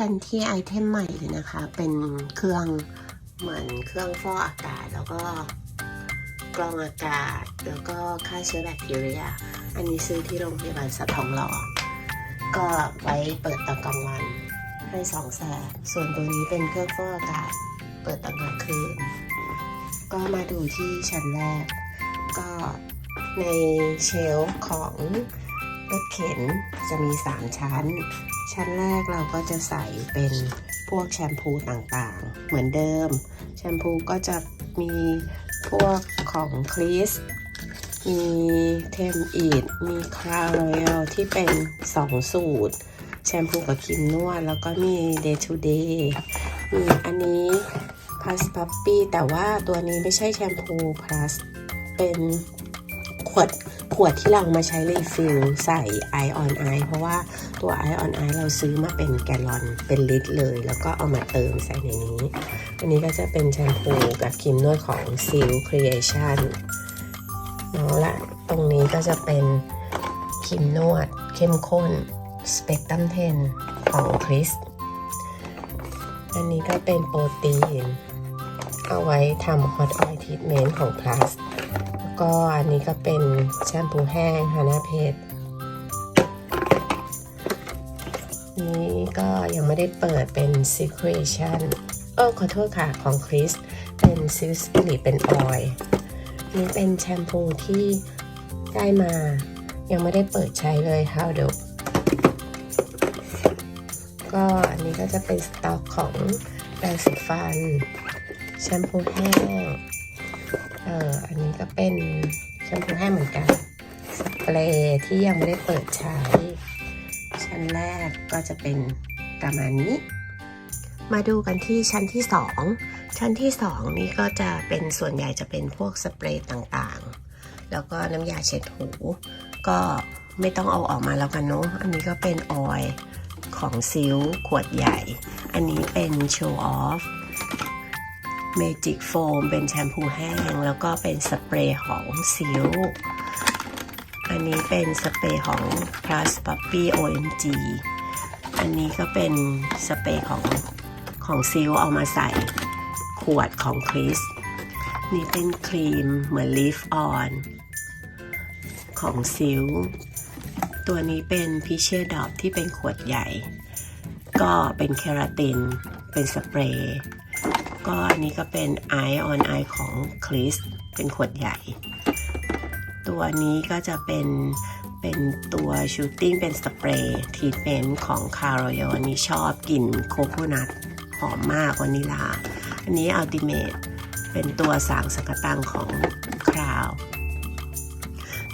กันที่ไอเทมใหม่เลยนะคะ เป็นเครื่องเหมือนเครื่องฟอกอากาศ แล้วก็กรองอากาศ แล้วก็ฆ่าเชื้อแบคทีเรีย อันนี้ซื้อที่โรงพยาบาลสัตว์ทองหล่อก็ไว้เปิดตอนกลางวันให้สองแสบส่วนตัวนี้เป็นเครื่องฟอกอากาศ เปิดตอนกลางคืน ก็มาดูที่ชั้นแรก ก็ในเชลฟ์ของรถเข็นจะมี 3 ชั้น ชั้นแรกเราก็จะใส่เป็นพวกแชมพูต่างๆ เหมือนเดิม แชมพูก็จะมีพวกของคลิสมีเทมอีดมีคราวรอยัลที่เป็น 2 สูตร แชมพูกับครีมนวด แล้วก็มี Day to Day มีอันนี้ Plus Puppy แต่ว่าตัวนี้ไม่ใช่แชมพู Plus เป็นขวด ขวดที่เรามาใช้รีฟิลใส่ Eye on Eye เพราะว่าตัว Eye on Eye เราซื้อมาเป็นแกลลอนเป็นลิตรเลย แล้วก็เอามาเติมใส่ในนี้ อันนี้ก็จะเป็นแชมพูกับครีมนวดของ Seal Creation เนาะและตรงนี้ก็จะเป็นครีมนวดเข้มข้น Spectrum 10 ของ Chris อันนี้ก็เป็นโปรตีน เอาไว้ทำ Hot Oil Treatment ของ Plus แล้ว ก็อันนี้ก็เป็นแชมพูแห้งฮานาเพชนี่ก็ยังไม่ได้เปิดเป็น Secretion เออขอโทษค่ะของ Chris เป็น Silk Spirit เป็นออยล์นี่เป็นแชมพูที่ได้มา ยังไม่ได้เปิดใช้เลย How do ก็อันนี้ก็จะเป็นสต็อกของแปรงสีฟัน แชมพูแห้ง เอออันนี้ก็เป็นแชมพูแห้งเหมือนกัน สเปรย์ที่ยังไม่ได้เปิดใช้ ชั้นแรกก็จะเป็นประมาณนี้ มาดูกันที่ชั้นที่ 2 ชั้นที่ 2 นี่ก็จะเป็นส่วนใหญ่จะเป็นพวกสเปรย์ต่างๆ แล้วก็น้ำยาเช็ดหู ก็ไม่ต้องเอาออกมาแล้วกันเนาะ อันนี้ก็เป็นออยล์ของซิลขวดใหญ่ อันนี้เป็นโชว์ออฟ เมจิกโฟมเป็นแชมพูแห้ง แล้วก็เป็นสเปรย์ของซิลอันนี้เป็นสเปรย์ของ Plus Puppy OMG อันนี้ก็เป็นสเปรย์ของของซิลเอามาใส่ขวดของคริสนี่เป็นครีมเหมือน Leaf On ของซิลตัวนี้เป็นพิเชดอบที่เป็นขวดใหญ่ ก็เป็นเคราติน เป็นสเปรย์ ก็อันนี้ก็เป็น Eye on Eye ของคริสเป็นขวดใหญ่ ตัวนี้ก็จะเป็นเป็นตัวชูตติ้งเป็นสเปรย์ทีเมนต์ของคาร์โรยอันนี้ชอบกลิ่นโคโคนัทหอมมากวานิลา อันนี้อัลติเมทเป็นตัวสางสกตังของคราว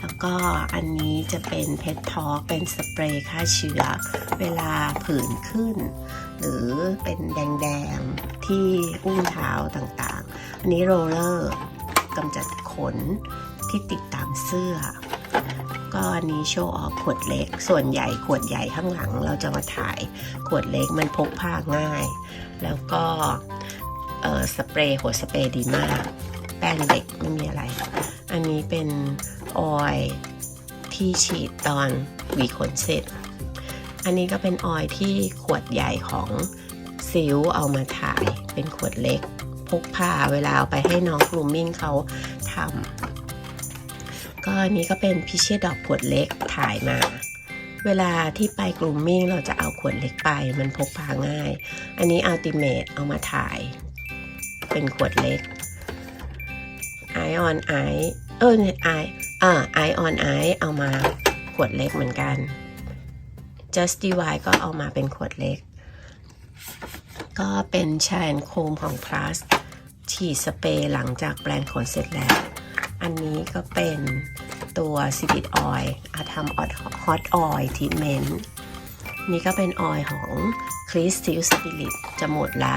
แล้วก็อันนี้จะเป็นเพชทอเป็นสเปรย์ฆ่าเชื้อ เวลาผื่นขึ้น หรือเป็นแดงๆ ที่อุ้งเท้าต่างๆ อันนี้โรลเลอร์กำจัดขนที่ติดตามเสื้อ ก็อันนี้โชว์ออกขวดเล็ก ส่วนใหญ่ขวดใหญ่ข้างหลังเราจะมาถ่ายขวดเล็กมันพกพาง่าย แล้วก็เออสเปรย์หัวสเปรย์ดีมาก แป้งเด็กไม่มีอะไร อันนี้เป็นออยที่ฉีดตอนหวีขนเสร็จ อันนี้ก็เป็นออยที่ขวดใหญ่ของซิลเอามาถ่ายเป็นขวดเล็ก พกพาเวลาเอาไปให้น้องกลุ่มมิ่งเขาทำก็อันนี้ก็เป็นพิเชษดอกขวดเล็กถ่ายมา เวลาที่ไปกลุ่มมิ่งเราจะเอาขวดเล็กไปมันพกพาง่าย อันนี้อัลติเมทเอามาถ่าย เป็นขวดเล็ก Eye on Eye เออเนี่ย Eye อ่า Eye on Eye เอามาขวดเล็กเหมือนกัน Just Divine ก็เอามาเป็นขวดเล็ก ก็เป็นชาแอนโคมของ Plus ฉีดสเปรย์หลังจากแปรงขนเสร็จแล้ว อันนี้ก็เป็นตัวซิบิดออยล์อาทำฮอตออยล์ทีเมนต์นี่ก็เป็นออยล์ของคริสซิลสปิริตจะหมดละ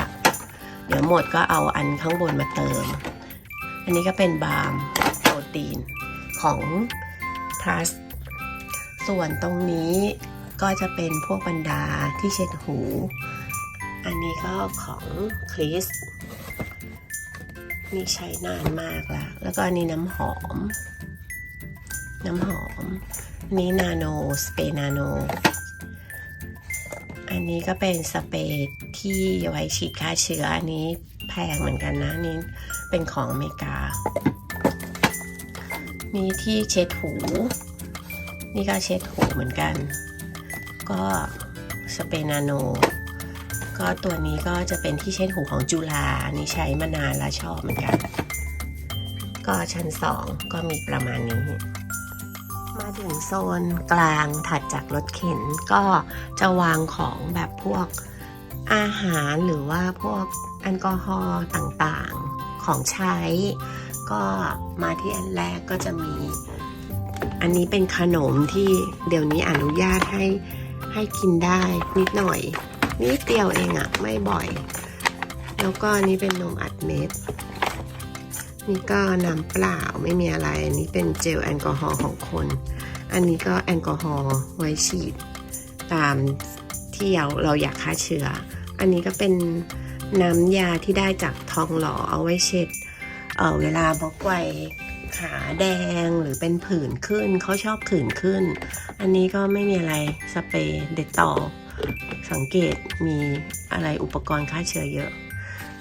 เดี๋ยวหมดก็เอาอันข้างบนมาเติม อันนี้ก็เป็นบาล์มโปรตีนของ plus ส่วนตรงนี้ ก็จะเป็นพวกบรรดาที่เช็ดหู อันนี้ก็ของคริสนี่ใช้นานมากแล้ว แล้วก็อันนี้น้ำหอม น้ำหอมอันนี้นาโนสเปรย์นาโน อันนี้ก็เป็นสเปรย์ที่ไว้ฉีดฆ่าเชื้อ อันนี้แพงเหมือนกันนะนี่เป็นของอเมริกามีที่เช็ดหู นี่ก็เช็ดหูเหมือนกัน ก็สเปนาโน ก็ตัวนี้ก็จะเป็นที่เช็ดหูของจุฬานนี้ใช้มานานและชอบเหมือนกัน ก็ชั้นสองก็มีประมาณนี้ มาถึงโซนกลางถัดจากรถเข็นก็จะวางของแบบพวกอาหารหรือว่าพวกแอลกอฮอล์ต่างๆของใช้ ก็มาที่อันแรกก็จะมี อันนี้เป็นขนมที่เดี๋ยวนี้อนุญาตให้ ให้กินได้นิดหน่อย นิดเดียวเองอะไม่บ่อย แล้วก็นนี้เป็นนมอัดเม็ดนี่ก็น้ำเปล่าไม่มีอะไร อันนี้เป็นเจลแอลกอฮอล์ของคน อันนี้ก็แอลกอฮอล์ไว้ฉีดตามที่เราเราอยากฆ่าเชื้อ อันนี้ก็เป็นน้ำยาที่ได้จากทองหล่อเอาไว้เช็ด เออเวลาบอกไกว ขาแดงหรือเป็นผื่นขึ้นเขาชอบผื่นขึ้น อันนี้ก็ไม่มีอะไรสเปรย์เด็ดต่อ สังเกตมีอะไรอุปกรณ์ฆ่าเชื้อเยอะ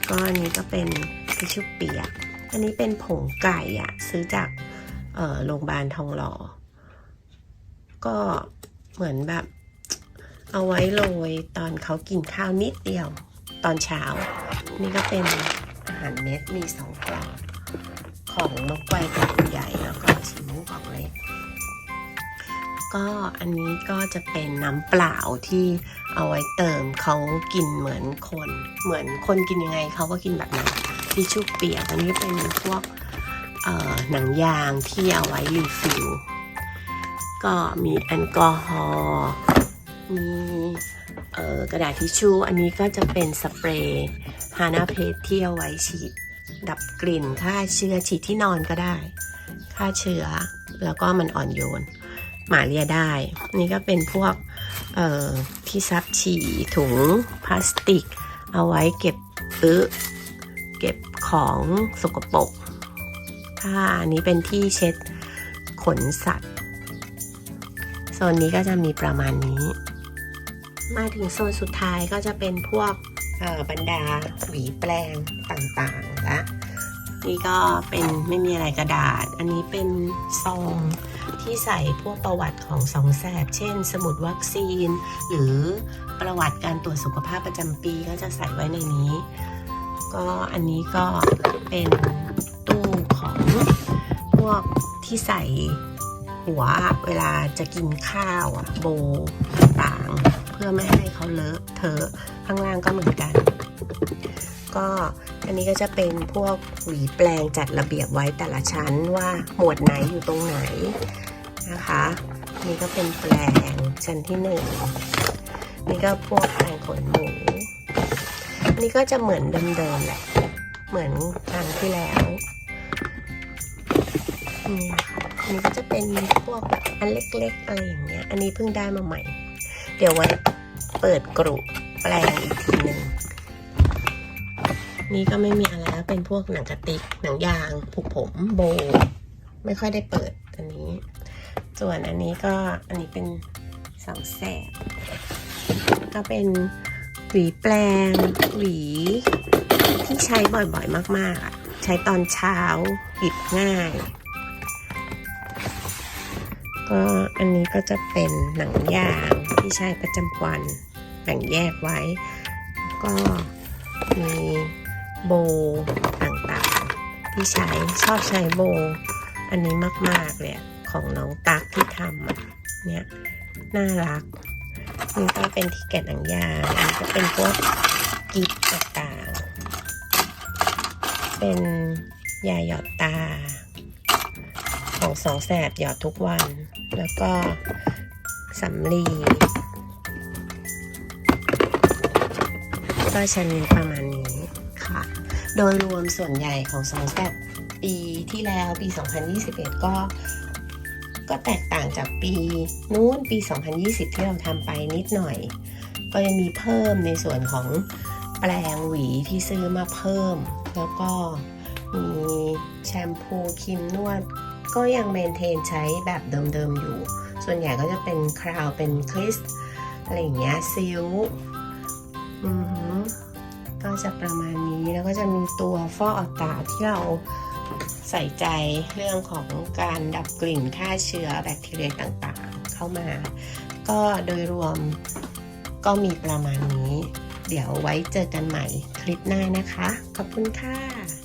ก็อันนี้ก็เป็นทิชชู่เปียก อันนี้เป็นผงไก่อะซื้อจากโรงพยาบาลทองหล่อ ก็เหมือนแบบเอาไว้โรยตอนเขากินข้าวนิดเดียวตอนเช้า นี่ก็เป็นอาหารเม็ดมีสองกล่อง ของนกไกวกล่องใหญ่แล้วก็ชิมูกล่องเล็กก็อันนี้ก็จะเป็นน้ำเปล่าที่เอาไว้เติมเขากินเหมือนคน เหมือนคนกินยังไงเขาก็กินแบบนั้นทิชชู่เปียกอันนี้เป็นพวกหนังยางที่เอาไว้รีฟิลก็มีแอลกอฮอล์มีกระดาษทิชชู่อันนี้ก็จะเป็นสเปรย์ฮานาเพสที่เอาไว้ฉีด ดับกลิ่นฆ่าเชื้อฉีดที่นอนก็ได้ฆ่าเชื้อแล้วก็มันอ่อนโยน หมาเรียได้ นี่ก็เป็นพวกที่ซับฉี่ถุงพลาสติก เอาไว้เก็บอึเก็บของสกปรกผ้าอันนี้เป็นที่เช็ดขนสัตว์โซนนี้ก็จะมีประมาณนี้ มาถึงโซนสุดท้ายก็จะเป็นพวก บรรดาหวีแปลงต่างๆและนี่ก็เป็นไม่มีอะไรกระดาษ อันนี้เป็นซองที่ใส่พวกประวัติของสองแสบ เช่น สมุดวัคซีน หรือประวัติการตรวจสุขภาพประจำปีก็จะใส่ไว้ในนี้ ก็อันนี้ก็เป็นตู้ของพวกที่ใส่หัวเวลาจะกินข้าวโบต่าง เพื่อไม่ให้เขาเลอะเทอะ ข้างล่างก็เหมือนกัน ก็อันนี้ก็จะเป็นพวกหวีแปลงจัดระเบียบไว้แต่ละชั้นว่าหมวดไหนอยู่ตรงไหนนะคะนี่ก็เป็นแปลงชั้นที่หนึ่งนี่ก็พวกแปลงขนหมูนี่ก็จะเหมือนเดิมๆแหละเหมือนครั้งที่แล้วนี่ค่ะอันนี้ก็จะเป็นพวกแบบอันเล็กๆอะไรอย่างเงี้ย อันนี้เพิ่งได้มาใหม่ เดี๋ยวไว้เปิดกรุ แปลงอีกทีหนึ่งนี่ก็ไม่มีอะไรแล้วเป็นพวกหนังกระติกหนังยาง ผูกผมโบ ไม่ค่อยได้เปิดอันนี้ ส่วนอันนี้ก็อันนี้เป็นสองแสบก็เป็นหวีแปลงหวีที่ใช้บ่อยๆมากๆอะใช้ตอนเช้าหยิบง่าย ก็อันนี้ก็จะเป็นหนังยางที่ใช้ประจำวัน แบ่งแยกไว้ ก็มีโบต่างๆ ที่ใช้ชอบใช้โบ อันนี้มากๆเลยของน้องตักที่ทำเนี่ยน่ารักนี่ก็เป็นที่แกะหนังยางอันนี้ก็เป็นพวกกิฟต่างๆ เป็นยาหยอดตา ของสองแสบหยอดทุกวัน แล้วก็สำลี ก็ชั้นนี้ประมาณนี้ค่ะ โดยรวมส่วนใหญ่ของสองแสบปีที่แล้วปี 2021 ก็ก็แตกต่างจากปีนู้นปี 2020 ที่เราทำไปนิดหน่อย ก็ยังมีเพิ่มในส่วนของแปลงหวีที่ซื้อมาเพิ่ม แล้วก็มีแชมพูครีมนวด ก็ยังเมนเทนใช้แบบเดิมๆอยู่ ส่วนใหญ่ก็จะเป็นคราวเป็นคริสอะไรอย่างเงี้ยซิล อือหือก็จะประมาณนี้แล้วก็จะมีตัวฟอกอากาศที่เราใส่ใจเรื่องของการดับกลิ่นฆ่าเชื้อแบคทีเรียต่างๆ เข้ามา ก็โดยรวมก็มีประมาณนี้ เดี๋ยวไว้เจอกันใหม่คลิปหน้านะคะ ขอบคุณค่ะ